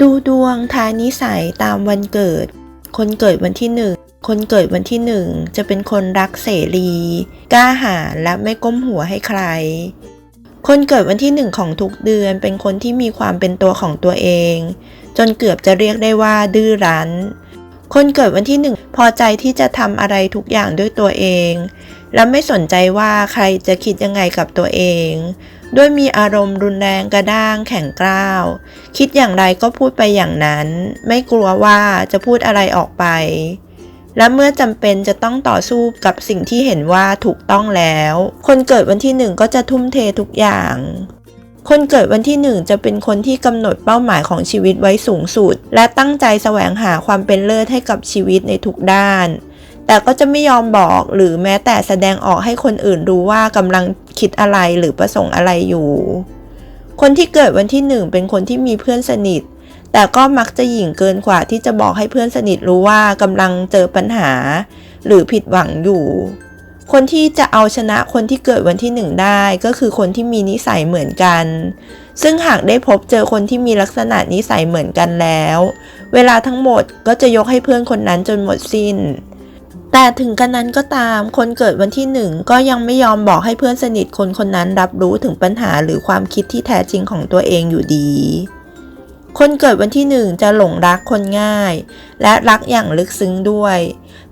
ดูดวงทายนิสัยตามวันเกิด คนเกิดวันที่หนึ่ง คนเกิดวันที่หนึ่งจะเป็นคนรักเสรี กล้าหาญและไม่ก้มหัวให้ใคร คนเกิดวันที่หนึ่งของทุกเดือนเป็นคนที่มีความเป็นตัวของตัวเอง จนเกือบจะเรียกได้ว่าดื้อรั้น คนเกิดวันที่หนึ่งพอใจที่จะทำอะไรทุกอย่างด้วยตัวเอง และไม่สนใจว่าใครจะคิดยังไงกับตัวเอง ด้วยมีอารมณ์รุนแรงกระด้างแข็งกร้าว คิดอย่างไรก็พูดไปอย่างนั้น ไม่กลัวว่าจะพูดอะไรออกไป และเมื่อจำเป็นจะต้องต่อสู้กับสิ่งที่เห็นว่าถูกต้องแล้ว คนเกิดวันที่หนึ่งก็จะทุ่มเททุกอย่าง คนเกิดวันที่หนึ่งจะเป็นคนที่กำหนดเป้าหมายของชีวิตไว้สูงสุด และตั้งใจแสวงหาความเป็นเลิศให้กับชีวิตในทุกด้าน แต่ก็จะไม่ยอมบอกหรือแม้แต่แสดงออกให้คนอื่นรู้ว่ากำลังคิดอะไรหรือประสงค์อะไรอยู่ คนที่เกิดวันที่หนึ่งเป็นคนที่มีเพื่อนสนิท แต่ก็มักจะหยิ่งเกินกว่าที่จะบอกให้เพื่อนสนิทรู้ว่ากำลังเจอปัญหา หรือผิดหวังอยู่ คนที่จะเอาชนะคนที่เกิดวันที่หนึ่งได้ก็คือคนที่มีนิสัยเหมือนกัน ซึ่งหากได้พบเจอคนที่มีลักษณะนิสัยเหมือนกันแล้ว เวลาทั้งหมดก็จะยกให้เพื่อนคนนั้นจนหมดสิ้น แต่ถึงกันนั้นก็ตาม คนเกิดวันที่หนึ่งก็ยังไม่ยอมบอกให้เพื่อนสนิทคนคนนั้นรับรู้ถึงปัญหาหรือความคิดที่แท้จริงของตัวเองอยู่ดี คนเกิดวันที่หนึ่งจะหลงรักคนง่าย และรักอย่างลึกซึ้งด้วย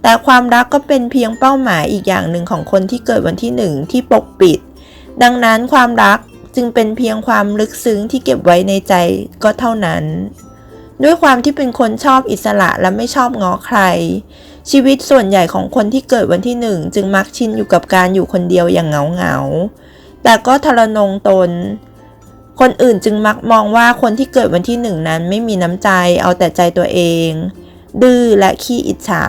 แต่ความรักก็เป็นเพียงเป้าหมายอีกอย่างหนึ่งของคนที่เกิดวันที่หนึ่งที่ปกปิด ดังนั้นความรักจึงเป็นเพียงความลึกซึ้งที่เก็บไว้ในใจก็เท่านั้น ด้วยความที่เป็นคนชอบอิสระและไม่ชอบง้อใคร ชีวิตส่วนใหญ่ของคนที่เกิดวันที่หนึ่งจึงมักชินอยู่กับการอยู่คนเดียวอย่างเหงาเหงาๆแต่ก็ทรนงตน คนอื่นจึงมักมองว่าคนที่เกิดวันที่หนึ่งนั้นไม่มีน้ำใจเอาแต่ใจตัวเอง ดื้อและขี้อิจฉา